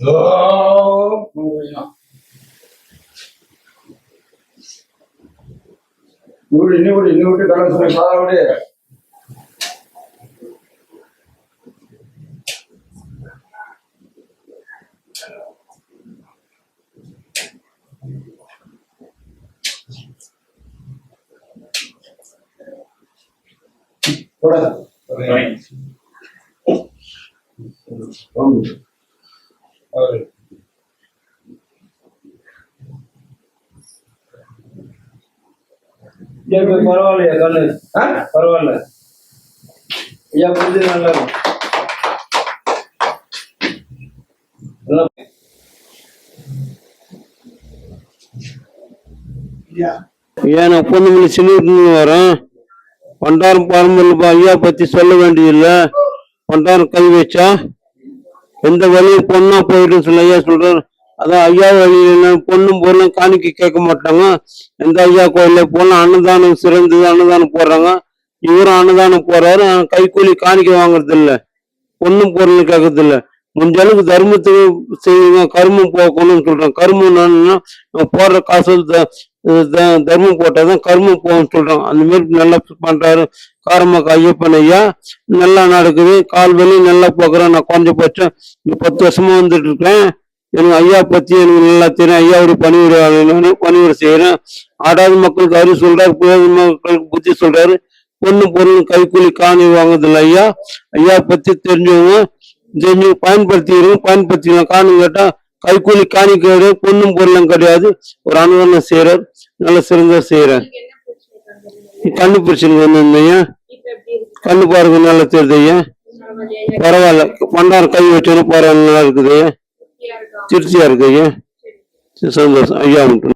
너무 궁금해요. 우리 있는 우리 있는 우리 가는 소리 다 그래. 돌아. 돌아. இப்ப பரவாயில்லையா கண்ணு? ஆ? பரவாயில்ல. ஐயா புரிஞ்சு நல்லா ஐயா. நான் பொண்ணுமணி சின்னூர்னு வரேன். பண்டாரம் பாரம்பரிய ஐயா பத்தி சொல்ல வேண்டியதில்லை. பண்டாரம் கை வச்சா எந்த வழியும் பொண்ணா போயிடும் சில ஐயா சொல்றாரு. அதான் ஐயா வழியில பொண்ணும் பொருளும் காணிக்க கேட்க மாட்டாங்க. எந்த ஐயா கோயில போனா அன்னதானம் சிறந்தது அன்னதானம் போடுறாங்க. இவரும் அன்னதானம் போறாரு. கைக்கூலி காணிக்க வாங்குறது இல்ல பொண்ணும் பொருள் கேட்கறது இல்ல முடிஞ்ச அளவுக்கு தர்மத்துக்கு செய்யுங்க. கருமம் போக்கணும்னு சொல்றாங்க. கருமம் என்னன்னா போடுற காசு த- தர்மம் போட்டாதான் கர்மம் போகும்னு சொல்றோம் அந்த மாதிரி நல்லா பண்றாரு. காரமாக ஐயப்பன் ஐயா நல்லா நடக்குது. கால் வலி நல்லா போக்குறேன். நான் குறைஞ்சபட்சம் இங்க பத்து வருஷமா வந்துட்டு இருக்கேன். எனக்கு ஐயா பத்தி எனக்கு நல்லா தெரியும். ஐயாவுடைய பணிவிட பணிவிட செய்யறேன். ஆடாத மக்களுக்கு அறிவு சொல்றாரு புரியாத மக்களுக்கு புத்தி சொல்றாரு. பொண்ணு பொருள் கைக்கூலி காணி வாங்குறதில்ல ஐயா. ஐயா பத்தி தெரிஞ்சவங்க தெரிஞ்சு பயன்படுத்திக்கிறவங்க பயன்படுத்திக்கலாம். காணி கேட்டா கைக்கூலி காணி கிடையாது பொண்ணும் பொருளும் கிடையாது. ஒரு அனுதானம் செய்யறார் நல்ல சிறந்த செய்யறார் கண்ணு பிரச்சனை இல்லையா கண்ணு பாருங்க நல்லா தெரியுது ஐயா. பரவாயில்ல பண்டாரம் கை வச்சோன்னு பரவாயில்ல நல்லா இருக்குது ஐயா. திருப்தியா இருக்கு? ஐயா. சந்தோஷம் ஐயா மட்டும்.